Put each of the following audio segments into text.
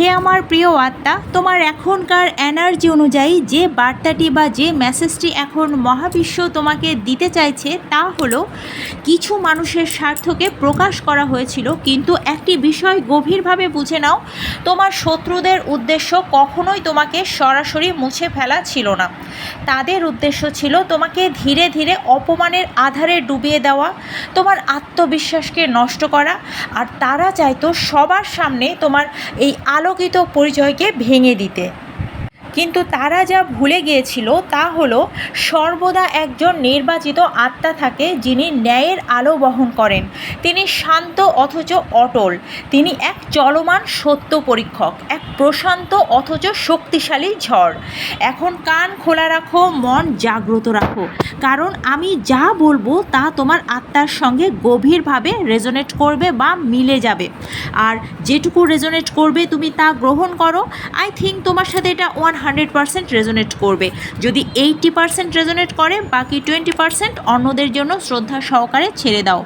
হে আমার প্রিয় আত্মা, তোমার এখনকার এনার্জি অনুযায়ী যে বার্তাটি বা যে মেসেজটি এখন মহাবিশ্ব তোমাকে দিতে চাইছে তা হলো, কিছু মানুষের স্বার্থকে প্রকাশ করা হয়েছিল, কিন্তু একটি বিষয় গভীরভাবে বুঝে নাও, তোমার শত্রুদের উদ্দেশ্য কখনোই তোমাকে সরাসরি মুছে ফেলা ছিল না। তাদের উদ্দেশ্য ছিল তোমাকে ধীরে ধীরে অপমানের আধারে ডুবিয়ে দেওয়া, তোমার আত্মবিশ্বাসকে নষ্ট করা, আর তারা চাইতো সবার সামনে তোমার এই আলোকিত পরিচয়কে ভেঙে দিতে। কিন্তু তারা যা ভুলে গিয়েছিল তা হলো সর্বদা একজন নির্বাচিত আত্মা থাকে যিনি ন্যায়ের আলো বহন করেন। তিনি শান্ত অথচ অটল। তিনি এক চলমান সত্য পরীক্ষক, এক প্রশান্ত অথচ শক্তিশালী ঝড়। এখন কান খোলা রাখো, মন জাগ্রত রাখো। কারণ আমি যা বলব তা তোমার আত্মার সঙ্গে গভীরভাবে রেজোনেট করবে বা মিলে যাবে। আর যেটুকু রেজোনেট করবে তুমি তা গ্রহণ করো। আই থিঙ্ক তোমার সাথে এটা ওয়ান হান্ড্রেড পার্সেন্ট রেজোনেট করবে। যদি এইটটি পার্সেন্ট রেজোনেট করে, বাকি টোয়েন্টি পার্সেন্ট অন্যদের জন্য শ্রদ্ধা সহকারে ছেড়ে দাও।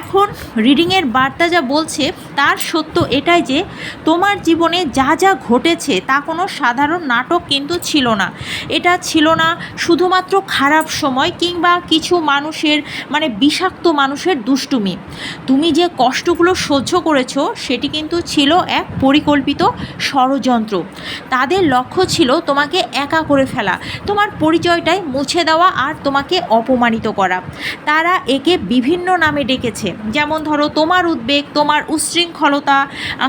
এখন রিডিংয়ের বার্তা যা বলছে, তার সত্য এটাই যে, তোমার জীবনে যা যা ঘটেছে, তা কোনো সাধারণ নাটক কিন্তু ছিল না। এটা ছিল না শুধুমাত্র খারাপ সময় কিংবা কিছু মানুষের মানে বিষাক্ত মানুষের দুষ্টুমি। তুমি যে কষ্টগুলো সহ্য করেছ, সেটি কিন্তু ছিল এক পরিকল্পিত ষড়যন্ত্র। তাদের লক্ষ্য ছিল তোমাকে একা করে ফেলা, তোমার পরিচয়টাই মুছে দেওয়া আর তোমাকে অপমানিত করা। তারা একে বিভিন্ন নামে ডেকেছে যেমন ধরো, তোমার উদ্বেগ, তোমার উচ্ছৃঙ্খলতা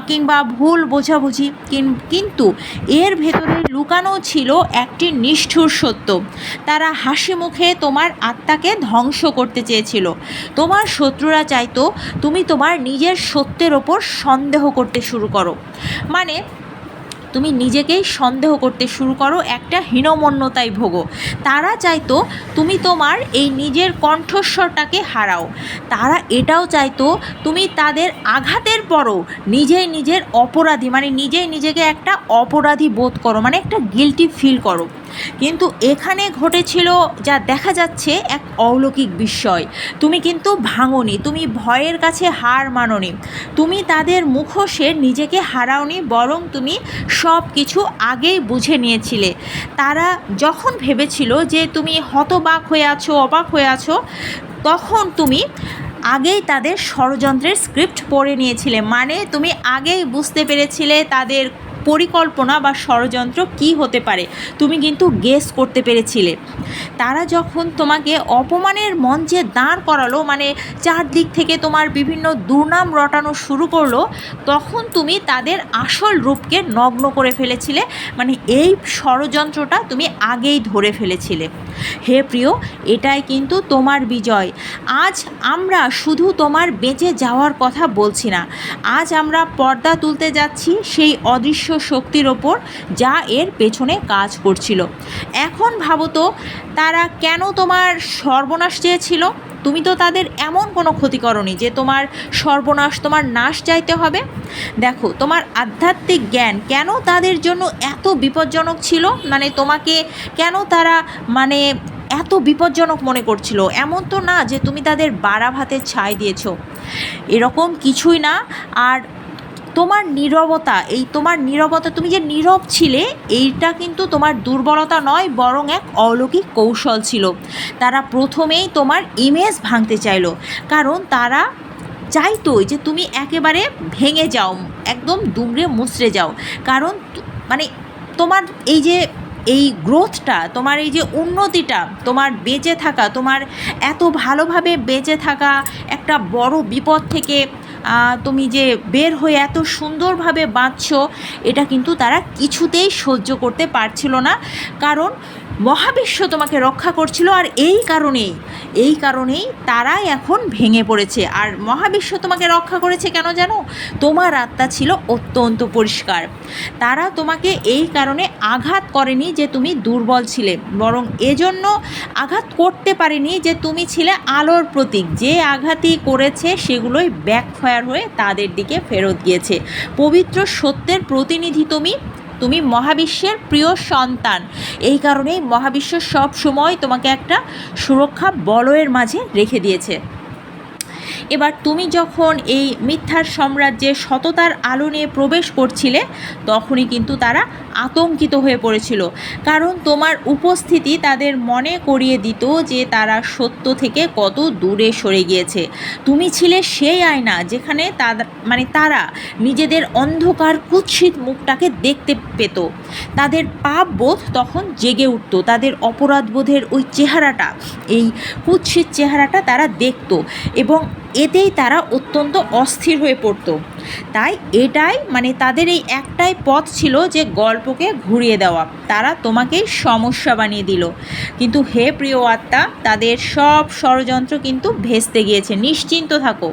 কিংবা ভুল বোঝাবুঝি, কিন- কিন্তু এর ভেতরে লুকানো ছিল একটি নিষ্ঠুর সত্য। তারা হাসি মুখে তোমার আত্মাকে ধ্বংস করতে চেয়েছিল। তোমার শত্রুরা চাইতো তুমি তোমার নিজের সত্যের ওপর সন্দেহ করতে শুরু করো। মানে তুমি নিজেকেই সন্দেহ করতে শুরু করো, একটা হীনমন্যতায় ভোগো। তারা চাইতো তুমি তোমার এই নিজের কণ্ঠস্বরটাকে হারাও। তারা এটাও চাইতো তুমি তাদের আঘাতের পরও নিজেই নিজের অপরাধী মানে নিজেই নিজেকে একটা অপরাধী বোধ করো মানে একটা গিলটি ফিল করো। কিন্তু এখানে ঘটেছিল যা দেখা যাচ্ছে এক অলৌকিক বিস্ময়। তুমি কিন্তু ভাঙনি, তুমি ভয়ের কাছে হার মানোনি। তুমি তাদের মুখোশে নিজেকে হারাওনি, বরং তুমি সব কিছু আগেই বুঝে নিয়েছিলে। তারা যখন ভেবেছিল যে তুমি হতবাক হয়ে আছো, অবাক হয়ে আছো, তখন তুমি আগেই তাদের ষড়যন্ত্রের স্ক্রিপ্ট পড়ে নিয়েছিলে। মানে তুমি আগেই বুঝতে পেরেছিলে তাদের পরিকল্পনা বা ষড়যন্ত্র কি হতে পারে, তুমি কিন্তু গেস করতে পেরেছিলে। তারা যখন তোমাকে অপমানের মঞ্চে দাঁড় করালো মানে চারদিক থেকে তোমার বিভিন্ন দুর্নাম রটানো শুরু করল, তখন তুমি তাদের আসল রূপকে নগ্ন করে ফেলেছিলে মানে এই ষড়যন্ত্রটা তুমি আগেই ধরে ফেলেছিলে। হে প্রিয়, এটাই কিন্তু তোমার বিজয়। আজ আমরা শুধু তোমার বেঁচে যাওয়ার কথা বলছি না। আজ আমরা পর্দা তুলতে যাচ্ছি সেই অদৃশ্য শক্তির ওপর যা এর পেছনে কাজ করছিল। এখন ভাবো তো, তারা কেন তোমার সর্বনাশ চেয়েছিল? তুমি তো তাদের এমন কোনো ক্ষতি করনি যে তোমার সর্বনাশ, তোমার নাশ চাইতে হবে। দেখো, তোমার আধ্যাত্মিক জ্ঞান কেন তাদের জন্য এত বিপজ্জনক ছিল? মানে তোমাকে কেন তারা মানে এত বিপজ্জনক মনে করছিল? এমন তো না যে তুমি তাদের বাড়া ভাতের ছাই দিয়েছ। এরকম কিছুই না। আর তোমার নীরবতা, এই তোমার নীরবতা, তুমি যে নীরব ছিলে, এইটা কিন্তু তোমার দুর্বলতা নয়, বরং এক অলৌকিক কৌশল ছিল। তারা প্রথমেই তোমার ইমেজ ভাঙতে চাইলো, কারণ তারা চাইতো যে তুমি একেবারে ভেঙে যাও, একদম দুমড়ে মুচড়ে যাও। কারণ মানে তোমার এই যে, এই গ্রোথটা তোমার এই যে উন্নতিটা, তোমার বেঁচে থাকা, তোমার এত ভালোভাবে বেঁচে থাকা একটা বড় বিপদ থেকে তুমি যে বের হয়ে এত সুন্দরভাবে বাঁচছ এটা কিন্তু তারা কিছুতেই সহ্য করতে পারছিল না। কারণ মহাবিশ্ব তোমাকে রক্ষা করছিল আর এই কারণেই এই কারণেই তারাই এখন ভেঙে পড়েছে। আর মহাবিশ্ব তোমাকে রক্ষা করেছে কেন জানো? তোমার আত্মা ছিল অত্যন্ত পরিষ্কার। তারা তোমাকে এই কারণে আঘাত করেনি যে তুমি দুর্বল ছিলে, বরং এজন্য আঘাত করতে পারেনি যে তুমি ছিলে আলোর প্রতীক। যে আঘাতই করেছে সেগুলোই ব্যাকফায়ার হয়ে তাদের দিকে ফেরত গিয়েছে। পবিত্র সত্যের প্রতিনিধি তুমি তুমি মহাবিশ্বের প্রিয় সন্তান। এই কারণেই মহাবিশ্ব সব সময় তোমাকে একটা সুরক্ষা বলয়ের মাঝে রেখে দিয়েছে। এবার তুমি যখন এই মিথ্যার সাম্রাজ্যে সততার আলো নিয়ে প্রবেশ করছিলে, তখনই কিন্তু তারা আতঙ্কিত হয়ে পড়েছিল। কারণ তোমার উপস্থিতি তাদের মনে করিয়ে দিত যে তারা সত্য থেকে কত দূরে সরে গিয়েছে। তুমি ছিলে সেই আয়না যেখানে মানে তারা নিজেদের অন্ধকার কুৎসিত মুখটাকে দেখতে পেত। তাদের পাপ বোধ তখন জেগে উঠত, তাদের অপরাধবোধের ওই চেহারাটা, এই কুৎসিত চেহারাটা তারা দেখত এবং এতেই তারা অত্যন্ত অস্থির হয়ে পড়তো। তাই এটাই মানে তাদের এই একটাই পথ ছিল যে গল্পকে ঘুরিয়ে দেওয়া। তারা তোমাকেই সমস্যা বানিয়ে দিল। কিন্তু হে প্রিয় আত্মা, তাদের সব ষড়যন্ত্র কিন্তু ভেস্তে গিয়েছে। নিশ্চিন্ত থাকো।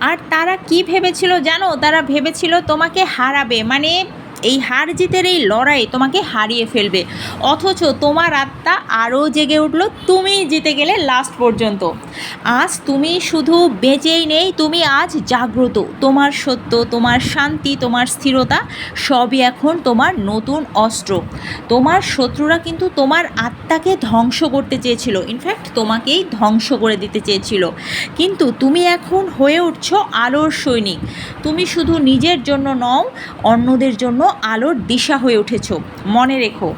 আর তারা কি ভেবেছিল জানো? তারা ভেবেছিল তোমাকে হারাবে। মানে এই হার জিতের এই লড়াই তোমাকে হারিয়ে ফেলবে। অথচ তোমার আত্মা আরও জেগে উঠল, তুমি জিতে গেলে লাস্ট পর্যন্ত। আজ তুমি শুধু বেঁচেই নেই, তুমি আজ জাগ্রত। তোমার সত্য, তোমার শান্তি, তোমার স্থিরতা, সবই এখন তোমার নতুন অস্ত্র। তোমার শত্রুরা কিন্তু তোমার আত্মাকে ধ্বংস করতে চেয়েছিল। ইনফ্যাক্ট তোমাকেই ধ্বংস করে দিতে চেয়েছিল। কিন্তু তুমি এখন হয়ে উঠছো আলোর সৈনিক। তুমি শুধু নিজের জন্য নও, অন্যদের জন্য আলোর দিশা হয়ে উঠেছ। মনে রেখো,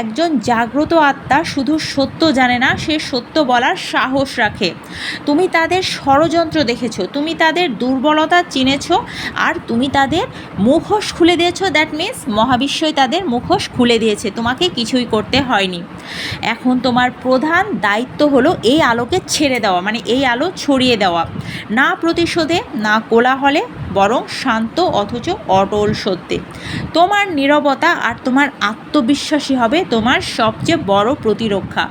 একজন জাগ্রত আত্মা শুধু সত্য জানে না, সে সত্য বলার সাহস রাখে। তুমি তাদের ষড়যন্ত্র দেখেছ, তুমি তাদের দুর্বলতা চিনেছ, আর তুমি তাদের মুখোশ খুলে দিয়েছ। দ্যাট মিন্স মহাবিশ্বই তাদের মুখোশ খুলে দিয়েছে, তোমাকে কিছুই করতে হয়নি। এখন তোমার প্রধান দায়িত্ব হলো এই আলোকে ছেড়ে দেওয়া মানে এই আলো ছড়িয়ে দেওয়া। না প্রতিশোধে, না কোলাহলে বরং শান্ত অথচ অটল সত্যে। তোমার নিরবতা আর তোমার আত্মবিশ্বাসী হবে তোমার সবচেয়ে বড় প্রতিরক্ষা।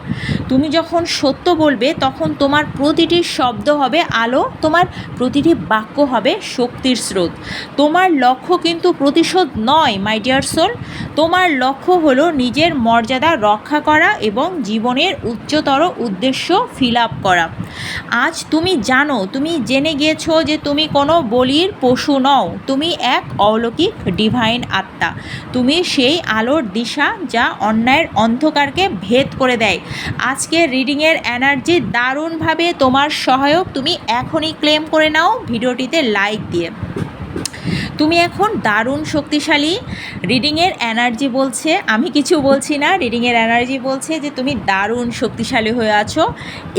তুমি যখন সত্য বলবে, তখন তোমার প্রতিটি শব্দ হবে আলো, তোমার প্রতিটি বাক্য হবে শক্তির স্রোত। তোমার লক্ষ্য কিন্তু প্রতিশোধ নয় মাই ডিয়ার সোল তোমার লক্ষ্য হলো নিজের মর্যাদা রক্ষা করা এবং জীবনের উচ্চতর উদ্দেশ্য ফিল আপ করা। আজ তুমি জানো, তুমি জেনে গিয়েছো যে তুমি কোনো বলির পশু নও, তুমি এক অলৌকিক ডিভাইন আত্মা। তুমি সেই আলোর দিশা যা অন্যায়ের অন্ধকারকে ভেদ করে দেয়। আজকে রিডিংয়ের এনার্জি দারুণভাবে তোমার সহায়ক তুমি এখনই ক্লেম করে নাও। ভিডিওটিতে লাইক দিয়ে। তুমি এখন দারুণ শক্তিশালী রিডিংয়ের এনার্জি বলছে, আমি কিছু বলছি না রিডিংয়ের এনার্জি বলছে যে তুমি দারুণ শক্তিশালী হয়ে আছো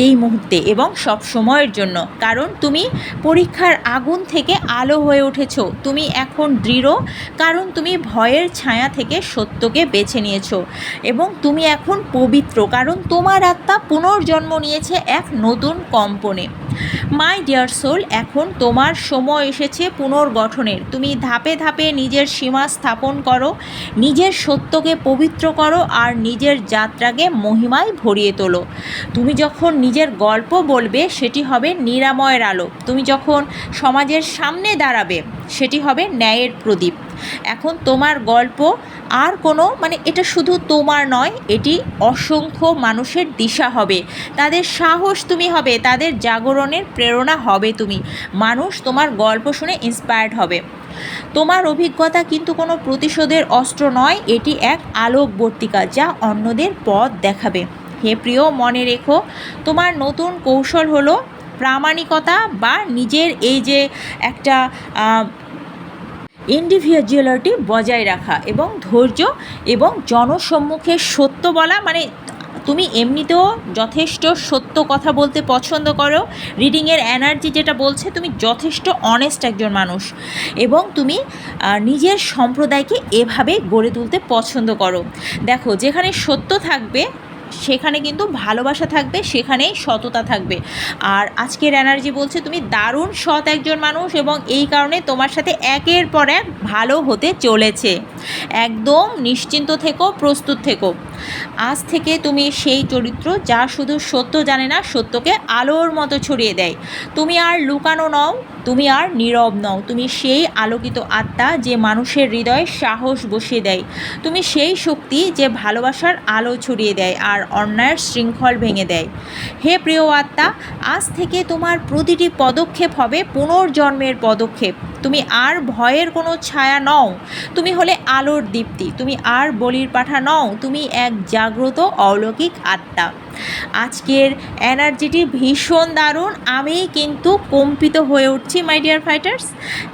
এই মুহূর্তে এবং সব সময়ের জন্য। কারণ তুমি পরীক্ষার আগুন থেকে আলো হয়ে উঠেছো, তুমি এখন দৃঢ়, কারণ তুমি ভয়ের ছায়া থেকে সত্যকে বেছে নিয়েছো এবং তুমি এখন পবিত্র, কারণ তোমার আত্মা পুনর্জন্ম নিয়েছে এক নতুন কম্পনে। মাই ডিয়ার সোল এখন তোমার সময় এসেছে পুনর্গঠনের, তুমি ধাপে ধাপে নিজের সীমা স্থাপন করো, নিজের সত্যকে পবিত্র করো আর নিজের যাত্রাকে মহিমায় ভরিয়ে তোলো। তুমি যখন নিজের গল্প বলবে, সেটি হবে নিরাময়ের আলো। তুমি যখন সমাজের সামনে দাঁড়াবে সেটি হবে ন্যায়ের প্রদীপ। এখন তোমার গল্প আর কোনো মানে এটা শুধু তোমার নয়, এটি অসংখ্য মানুষের দিশা হবে। তাদের সাহস তুমি হবে, তাদের জাগরণের প্রেরণা হবে তুমি। মানুষ তোমার গল্প শুনে ইন্সপায়ার্ড হবে। তোমার অভিজ্ঞতা কিন্তু কোনো প্রতিশোধের অস্ত্র নয়, এটি এক আলোকবর্তিকা যা অন্যদের পথ দেখাবে। হে প্রিয়, মনে রেখো, তোমার নতুন কৌশল হলো প্রামাণিকতা বা নিজের এই যে একটা ইন্ডিভিজুয়ালিটি বজায় রাখা এবং ধৈর্য এবং জনসম্মুখে সত্য বলা মানে তুমি এমনিতেও যথেষ্ট সত্য কথা বলতে পছন্দ করো। রিডিংয়ের এনার্জি যেটা বলছে, তুমি যথেষ্ট অনেস্ট একজন মানুষ এবং তুমি নিজের সম্প্রদায়কে এভাবে গড়ে তুলতে পছন্দ করো। দেখো, যেখানে সত্য থাকবে সেখানে কিন্তু ভালোবাসা থাকবে, সেখানেই সততা থাকবে। আর আজকের এনার্জি বলছে তুমি দারুণ সৎ একজন মানুষ এবং এই কারণে তোমার সাথে একের পর এক ভালো হতে চলেছে। একদম নিশ্চিন্ত থেকো, প্রস্তুত থেকো। আজ থেকে তুমি সেই চরিত্র যা শুধু সত্য জানে না, সত্যকে আলোর মতো ছড়িয়ে দেয়। তুমি আর লুকানো নও, তুমি আর নীরব নও। তুমি সেই আলোকিত আত্মা যে মানুষের হৃদয়ে সাহস বসিয়ে দেয়। তুমি সেই শক্তি যে ভালোবাসার আলো ছড়িয়ে দেয় আর অন্যায়ের শৃঙ্খল ভেঙে দেয়। হে প্রিয় আত্মা, আজ থেকে তোমার প্রতিটি পদক্ষেপ হবে পুনর্জন্মের পদক্ষেপ। তুমি আর ভয়ের কোনো ছায়া নও। তুমি হলে আলোর দীপ্তি। তুমি আর বলির পাঠা নও। তুমি এক জাগ্রত অলৌকিক আত্মা। আজকের এনার্জিটি ভীষণ দারুণ। আমি কিন্তু কম্পিত হয়ে উঠছি মাই ডিয়ার ফাইটার্স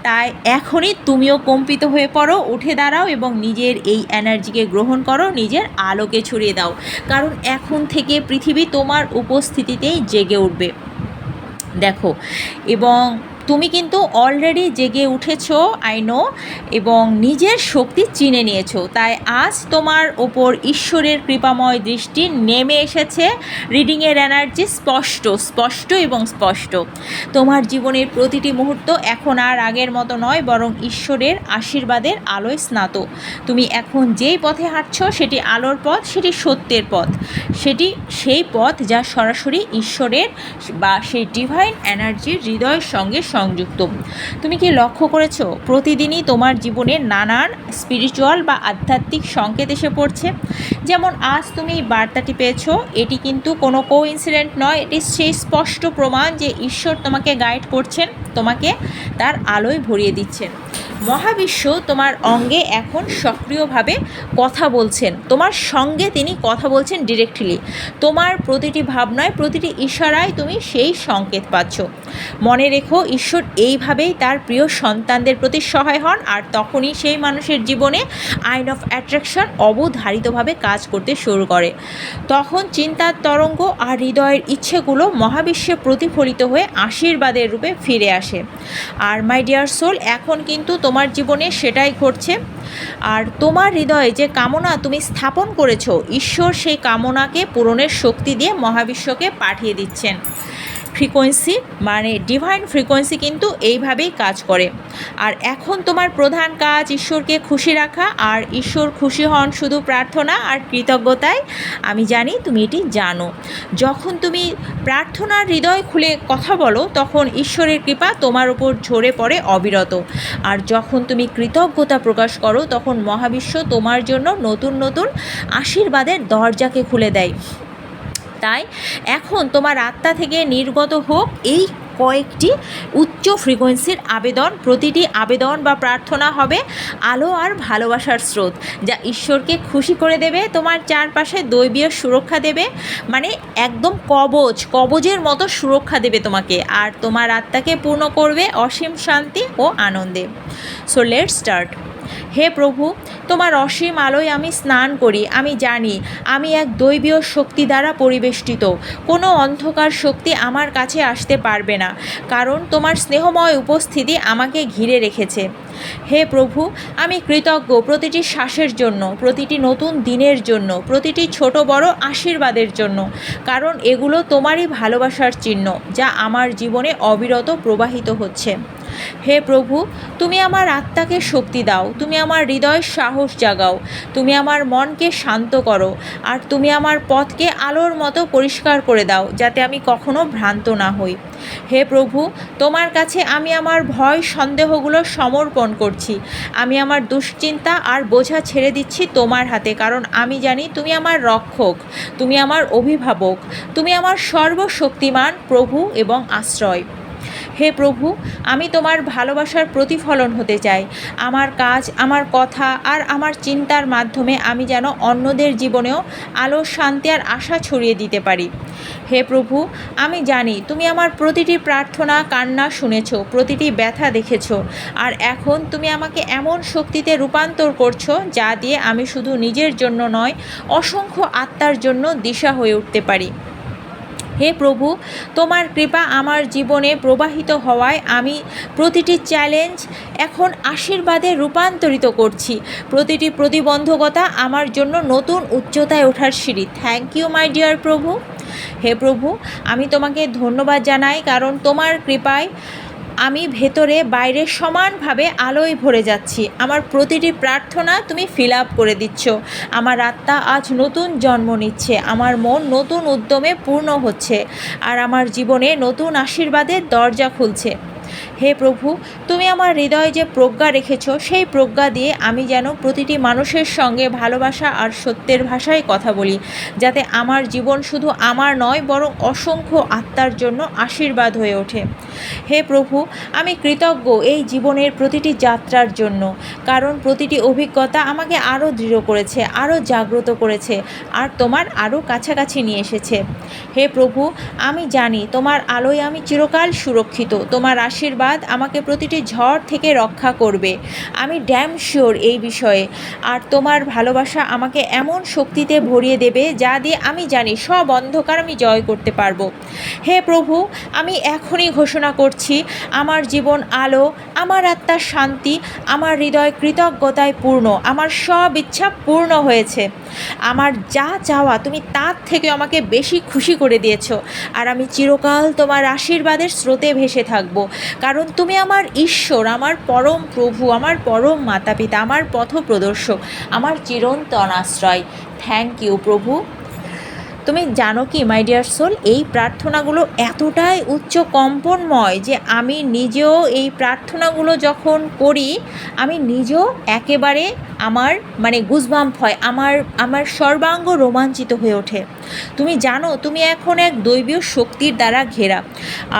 তাই এখনই তুমিও কম্পিত হয়ে পড়ো, উঠে দাঁড়াও এবং নিজের এই এনার্জিকে গ্রহণ করো, নিজের আলোকে ছড়িয়ে দাও। কারণ এখন থেকে পৃথিবী তোমার উপস্থিতিতেই জেগে উঠবে। দেখো, এবং তুমি কিন্তু অলরেডি জেগে উঠেছো আই নো এবং নিজের শক্তি চিনে নিয়েছো। তাই আজ তোমার ওপর ঈশ্বরের কৃপাময় দৃষ্টি নেমে এসেছে। রিডিংয়ের এনার্জি স্পষ্ট স্পষ্ট এবং স্পষ্ট। তোমার জীবনের প্রতিটি মুহূর্ত এখন আর আগের মতো নয়, বরং ঈশ্বরের আশীর্বাদের আলোয় স্নাত। তুমি এখন যেই পথে হাঁটছো, সেটি আলোর পথ, সেটি সত্যের পথ। সেটি সেই পথ যা সরাসরি ঈশ্বরের বা সেই ডিভাইন এনার্জির হৃদয়ের সঙ্গে সংযুক্ত। তুমি কি লক্ষ্য করেছ? প্রতিদিনই তোমার জীবনে নানান স্পিরিচুয়াল বা আধ্যাত্মিক সংকেত এসে পড়ছে। যেমন আজ তুমি এই বার্তাটি পেয়েছ, এটি কিন্তু কোনো কো ইনসিডেন্ট নয়, এটি সেই স্পষ্ট প্রমাণ যে ঈশ্বর তোমাকে গাইড করছেন, তোমাকে তার আলোয় ভরিয়ে দিচ্ছেন। মহাবিশ্ব তোমার অঙ্গে এখন সক্রিয়ভাবে কথা বলছেন। তোমার সঙ্গে তিনি কথা বলছেন ডিরেক্টলি তোমার প্রতিটি ভাবনায়, প্রতিটি ইশারায় তুমি সেই সংকেত পাচ্ছ। মনে রেখো, ঈশ্বর এইভাবেই তার প্রিয় সন্তানদের প্রতি সহায় হন আর তখনই সেই মানুষের জীবনে আইন অফ অ্যাট্রাকশন অবধারিতভাবে কাজ করতে শুরু করে। তখন চিন্তার তরঙ্গ আর হৃদয়ের ইচ্ছেগুলো মহাবিশ্বে প্রতিফলিত হয়ে আশীর্বাদের রূপে ফিরে আসে। আর মাই ডিয়ার সোল এখন কিন্তু তোমার জীবনে সেটাই ঘটছে। আর তোমার হৃদয়ে যে কামনা তুমি স্থাপন করেছ, ঈশ্বর সেই কামনাকে পূরণের শক্তি দিয়ে মহাবিশ্বকে পাঠিয়ে দিচ্ছেন। ফ্রিকোয়েন্সি মানে ডিভাইন ফ্রিকোয়েন্সি কিন্তু এইভাবেই কাজ করে। আর এখন তোমার প্রধান কাজ ঈশ্বরকে খুশি রাখা, আর ঈশ্বর খুশি হন শুধু প্রার্থনা আর কৃতজ্ঞতায়। আমি জানি তুমি এটি জানো। যখন তুমি প্রার্থনার হৃদয় খুলে কথা বলো, তখন ঈশ্বরের কৃপা তোমার উপর ঝরে পড়ে অবিরত। আর যখন তুমি কৃতজ্ঞতা প্রকাশ করো, তখন মহাবিশ্ব তোমার জন্য নতুন নতুন আশীর্বাদের দরজাকে খুলে দেয়। তাই এখন তোমার আত্মা থেকে নির্গত হোক এই কয়েকটি উচ্চ ফ্রিকোয়েন্সির আবেদন। প্রতিটি আবেদন বা প্রার্থনা হবে আলো আর ভালোবাসার স্রোত, যা ঈশ্বরকে খুশি করে দেবে, তোমার চারপাশে দৈবীয় সুরক্ষা দেবে মানে একদম কবচ কবজের মতো সুরক্ষা দেবে তোমাকে, আর তোমার আত্মাকে পূর্ণ করবে অসীম শান্তি ও আনন্দে। সো লেট স্টার্ট হে প্রভু, তোমার অসীম আলোয় আমি স্নান করি, আমি জানি, আমি এক দৈবীয় শক্তি দ্বারা পরিবেষ্টিত। কোনো অন্ধকার শক্তি আমার কাছে আসতে পারবে না, কারণ তোমার স্নেহময় উপস্থিতি আমাকে ঘিরে রেখেছে। হে প্রভু, আমি কৃতজ্ঞ প্রতিটি শ্বাসের জন্য, প্রতিটি নতুন দিনের জন্য, প্রতিটি ছোট বড় আশীর্বাদের জন্য, কারণ এগুলো তোমারই ভালোবাসার চিহ্ন, যা আমার জীবনে অবিরত প্রবাহিত হচ্ছে। হে প্রভু, তুমি আমার আত্মাকে শক্তি দাও, তুমি আমার হৃদয়ের সাহস জাগাও, তুমি আমার মনকে শান্ত করো, আর তুমি আমার পথকে আলোর মতো পরিষ্কার করে দাও, যাতে আমি কখনো ভ্রান্ত না হই। হে প্রভু, তোমার কাছে আমি আমার ভয় সন্দেহগুলো সমর্পণ করছি। আমি আমার দুশ্চিন্তা আর বোঝা ছেড়ে দিচ্ছি তোমার হাতে, কারণ আমি জানি তুমি আমার রক্ষক, তুমি আমার অভিভাবক, তুমি আমার সর্বশক্তিমান প্রভু এবং আশ্রয়। হে প্রভু, আমি তোমার ভালোবাসার প্রতিফলন হতে চাই। আমার কাজ, আমার কথা আর আমার চিন্তার মাধ্যমে আমি যেন অন্যদের জীবনেও আলো, শান্তি আর আশা ছড়িয়ে দিতে পারি। হে প্রভু, আমি জানি তুমি আমার প্রতিটি প্রার্থনা, কান্না শুনেছ, প্রতিটি ব্যথা দেখেছ, আর এখন তুমি আমাকে এমন শক্তিতে রূপান্তর করছ যা দিয়ে আমি শুধু নিজের জন্য নয়, অসংখ্য আত্মার জন্য দিশা হয়ে উঠতে পারি। হে প্রভু, তোমার কৃপা আমার জীবনে প্রবাহিত হওয়ায় আমি প্রতিটি চ্যালেঞ্জ এখন আশীর্বাদে রূপান্তরিত করছি। প্রতিটি প্রতিবন্ধকতা আমার জন্য নতুন উচ্চতায় ওঠার সিঁড়ি। থ্যাংক ইউ মাই ডিয়ার প্রভু। হে প্রভু, আমি তোমাকে ধন্যবাদ জানাই কারণ তোমার কৃপায় আমি ভেতরে বাইরে সমানভাবে আলোয় ভরে যাচ্ছি। আমার প্রতিটি প্রার্থনা তুমি ফিল আপ করে দিচ্ছ। আমার আত্মা আজ নতুন জন্ম নিচ্ছে। আমার মন নতুন উদ্যমে পূর্ণ হচ্ছে। আর আমার জীবনে নতুন আশীর্বাদের দরজা খুলছে। হে প্রভু, তুমি আমার হৃদয়ে যে প্রজ্ঞা রেখেছ, সেই প্রজ্ঞা দিয়ে আমি যেন প্রতিটি মানুষের সঙ্গে ভালোবাসা আর সত্যের ভাষায় কথা বলি, যাতে আমার জীবন শুধু আমার নয়, বরং অসংখ্য আত্মার জন্য আশীর্বাদ হয়ে ওঠে। হে প্রভু, আমি কৃতজ্ঞ এই জীবনের প্রতিটি যাত্রার জন্য, কারণ প্রতিটি অভিজ্ঞতা আমাকে আরও দৃঢ় করেছে, আরও জাগ্রত করেছে, আর তোমার আরও কাছাকাছি নিয়ে এসেছে। হে প্রভু, আমি জানি তোমার আলোয় আমি চিরকাল সুরক্ষিত, তোমার আশীর্বাদ আমাকে প্রতিটি ঝড় থেকে রক্ষা করবে। আমি ড্যাম শিওর এই বিষয়ে। আর তোমার ভালোবাসা আমাকে এমন শক্তিতে ভরিয়ে দেবে যা দিয়ে আমি জানি সব অন্ধকার আমি জয় করতে পারব। হে প্রভু, আমি এখনই ঘোষণা করছি, আমার জীবন আলো, আমার আত্মার শান্তি, আমার হৃদয় কৃতজ্ঞতায় পূর্ণ, আমার সব ইচ্ছা পূর্ণ হয়েছে। আমার যা চাওয়া তুমি তার থেকে আমাকে বেশি খুশি করে দিয়েছ। আর আমি চিরকাল তোমার আশীর্বাদের স্রোতে ভেসে থাকব। কারণ তুমি আমার ঈশ্বর, আমার পরম প্রভু, আমার পরম মাতা পিতা, আমার পথ প্রদর্শক আমার চিরন্তন আশ্রয়। থ্যাংক ইউ প্রভু। তুমি জানো কি মাই ডিয়ার সোল এই প্রার্থনাগুলো এতটাই উচ্চ কম্পনময় যে আমি নিজেও এই প্রার্থনাগুলো যখন করি, আমি নিজেও একেবারে আমার মানে গুজবাম্প হয়, আমার আমার সর্বাঙ্গ রোমাঞ্চিত হয়ে ওঠে। তুমি জানো, তুমি এখন এক দৈবীয় শক্তির দ্বারা ঘেরা।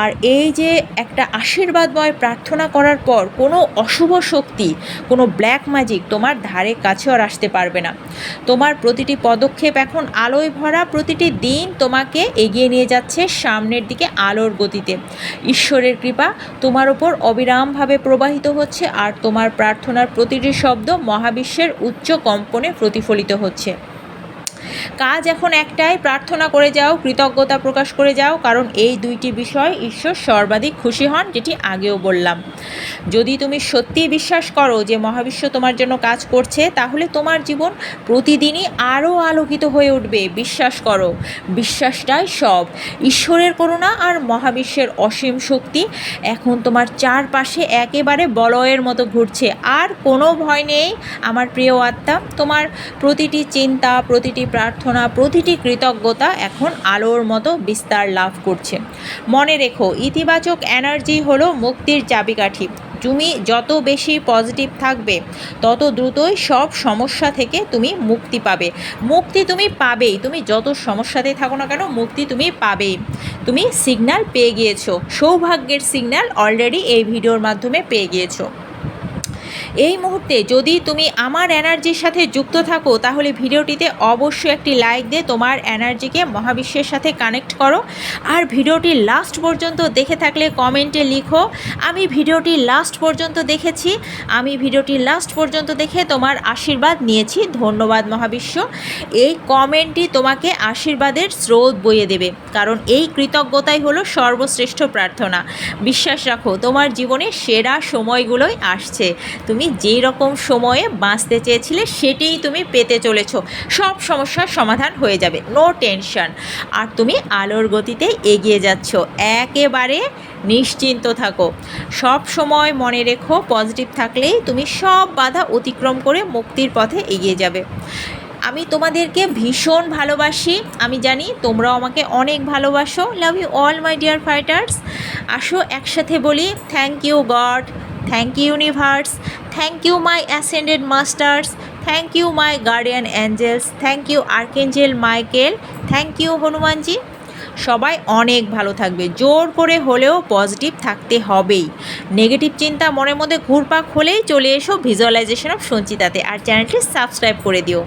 আর এই যে একটা আশীর্বাদময় প্রার্থনা করার পর কোনো অশুভ শক্তি, কোনো ব্ল্যাক ম্যাজিক তোমার ধারে কাছেও আর আসতে পারবে না। তোমার প্রতিটি পদক্ষেপ এখন আলোয় ভরা প্রতিটি দিন তোমাকে এগিয়ে নিয়ে যাচ্ছে সামনের দিকে আলোর গতিতে। ঈশ্বরের কৃপা তোমার ওপর অবিরামভাবে প্রবাহিত হচ্ছে আর তোমার প্রার্থনার প্রতিটি শব্দ মহাবিশ্বের উচ্চ কম্পনে প্রতিফলিত হচ্ছে। কাজ এখন একটাই, প্রার্থনা করে যাও, কৃতজ্ঞতা প্রকাশ করে যাও, কারণ এই দুইটি বিষয় ঈশ্বর সর্বাধিক খুশি হন, যেটি আগেও বললাম। যদি তুমি সত্যিই বিশ্বাস করো যে মহাবিশ্ব তোমার জন্য কাজ করছে, তাহলে তোমার জীবন প্রতিদিনই আরও আলোকিত হয়ে উঠবে। বিশ্বাস করো, বিশ্বাসটাই সব। ঈশ্বরের করুণা আর মহাবিশ্বের অসীম শক্তি এখন তোমার চারপাশে একেবারে বলয়ের মতো ঘুরছে। আর কোনো ভয় নেই, আমার প্রিয় আত্মা, তোমার প্রতিটি চিন্তা, প্রতিটি প্রার্থনা প্রতিটি কৃতজ্ঞতা এখন আলোর মতো বিস্তার লাভ করছে। মনে রেখো, ইতিবাচক এনার্জি হলো মুক্তির চাবিকাঠি। তুমি যত বেশি পজিটিভ থাকবে, তত দ্রুতই সব সমস্যা থেকে তুমি মুক্তি পাবে। মুক্তি তুমি পাবেই, তুমি যত সমস্যাতে থাকো না কেন, মুক্তি তুমি পাবেই। তুমি সিগন্যাল পেয়ে গিয়েছো, সৌভাগ্যের সিগন্যাল অলরেডি এই ভিডিওর মাধ্যমে পেয়ে গিয়েছো। এই মুহূর্তে যদি তুমি আমার এনার্জির সাথে যুক্ত থাকো, তাহলে ভিডিওটিতে অবশ্যই একটি লাইক দিয়ে তোমার এনার্জিকে মহাবিশ্বের সাথে কানেক্ট করো। আর ভিডিওটি লাস্ট পর্যন্ত দেখে থাকলে কমেন্টে লিখো, আমি ভিডিওটি লাস্ট পর্যন্ত দেখেছি, আমি ভিডিওটি লাস্ট পর্যন্ত দেখে তোমার আশীর্বাদ নিয়েছি। ধন্যবাদ মহাবিশ্ব। এই কমেন্টটি তোমাকে আশীর্বাদের স্রোত বইয়ে দেবে, কারণ এই কৃতজ্ঞতাই হলো সর্বশ্রেষ্ঠ প্রার্থনা। বিশ্বাস রাখো, তোমার জীবনে সেরা সময়গুলোই আসছে। তুমি যেই রকম সময়ে বাঁচতে চেয়েছিলে, সেটিই তুমি পেতে চলেছো। সব সমস্যার সমাধান হয়ে যাবে। নো টেনশন আর তুমি আলোর গতিতে এগিয়ে যাচ্ছ। একেবারে নিশ্চিন্ত থাকো। সব সময় মনে রেখো পজিটিভ থাকলেই তুমি সব বাধা অতিক্রম করে মুক্তির পথে এগিয়ে যাবে। আমি তোমাদেরকে ভীষণ ভালোবাসি। আমি জানি তোমরাও আমাকে অনেক ভালোবাসো। Love you all my dear fighters আসো একসাথে বলি thank you God thank you universe thank you my ascended masters thank you my guardian angels thank you archangel Michael thank you Hanumanji সবাই অনেক ভালো থাকবে। জোর করে হলেও পজিটিভ থাকতে হবেই। নেগেটিভ চিন্তা মনের মধ্যে ঘুরপাক হলেই চলে এসো ভিজুয়ালাইজেশন অফ সঞ্চিতাতে আর চ্যানেলটি সাবস্ক্রাইব করে দিও।